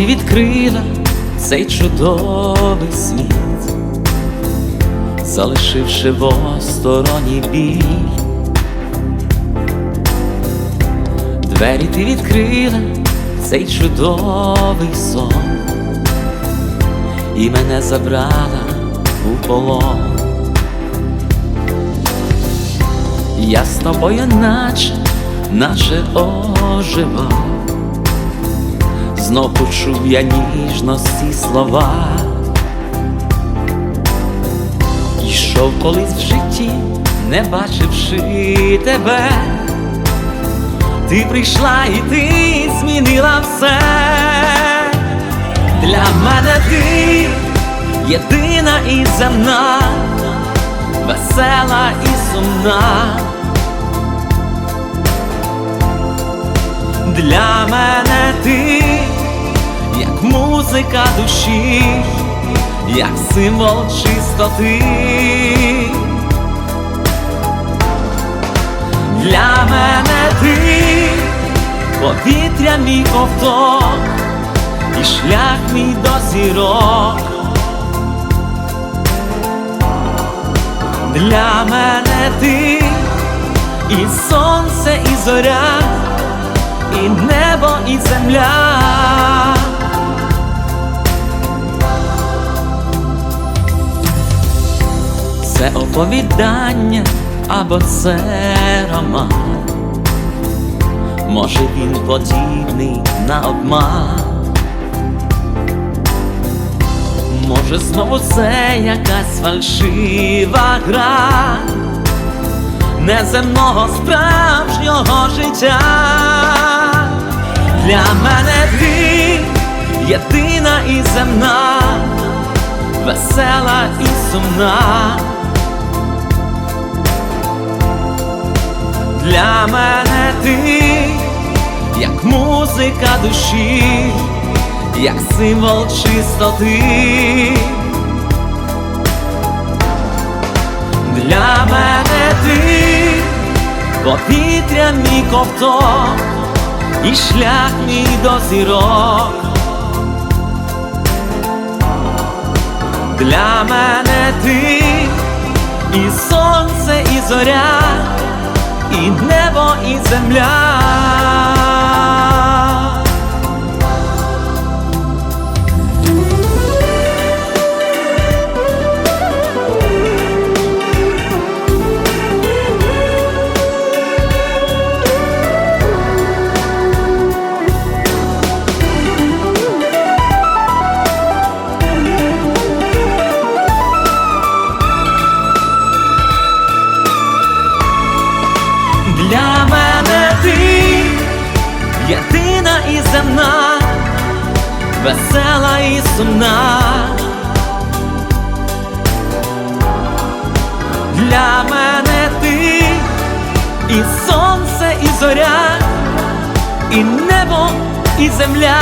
Ти відкрила цей чудовий світ, залишивши в остороні біль. Двері ти відкрила цей чудовий сон, і мене забрала у полон. Я з тобою наче, наче оживав. Знов почув я ніжності слова, Йшов колись в житті, не бачивши тебе, ти прийшла і ти змінила все. Для мене ти єдина і земна, весела і сумна. Для мене ти, як музика душі, як символ чистоти. Для мене ти повітря мій ковток і шлях мій до зірок. Для мене ти і сонце, і зоря і небо, і земля. Це оповідання або це роман. Може він подібний на обман. Може знову це якась фальшива гра неземного справжнього життя. Для мене ти єдина і земна, весела і сумна. Для мене ти, як музика душі, як символ чистоти. Для мене ти повітря мій ковток і шлях мій до зірок. Для мене ти і сонце, і зоря, і небо, і земля. Єдина і земна, весела і сумна. Для мене ти і сонце, і зоря, і небо, і земля.